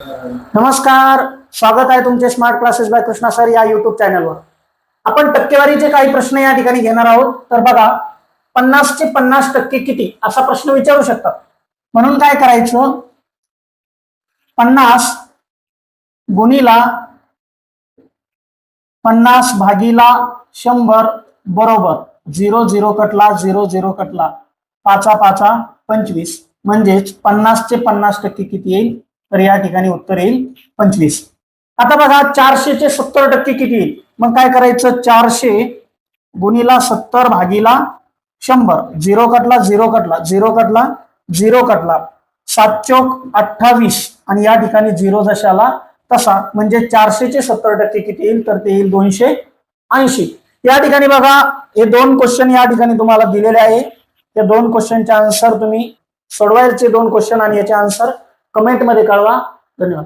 नमस्कार स्वागत आहे तुमचे smart classes by Krishna sir या युट्यूब चॅनलवर आपण टक्केवारीचे काही प्रश्न या ठिकाणी घेणार आहोत. तर बघा पन्नासचे पन्नास टक्के किती असा प्रश्न विचारू शकतात म्हणून काय करायचं? पन्नास गुणीला पन्नास भागीला शंभर बरोबर झिरो झिरो कटला झिरो झिरो कटला पाचा पाचा पंचवीस. म्हणजेच पन्नासचे पन्नास टक्के किती येईल? तर या ठिकाणी उत्तर येईल पंचवीस. आता बघा चारशेचे सत्तर टक्के किती येईल? मग काय करायचं? चारशे गुणीला सत्तर भागीला शंभर. झिरो कटला झिरो कटला. झिरो कटला झिरो कटला. सात चौक अठ्ठावीस. आणि या ठिकाणी झिरो जशाला तसा. म्हणजे चारशेचे सत्तर टक्के किती येईल? तर ते येईल दोनशे ऐंशी. या ठिकाणी बघा हे दोन क्वेश्चन या ठिकाणी तुम्हाला दिलेले आहे. त्या दोन क्वेश्चनचे आन्सर तुम्ही सोडवायचे दोन क्वेश्चन आणि याचे आन्सर कमेंटमध्ये कळवा. धन्यवाद.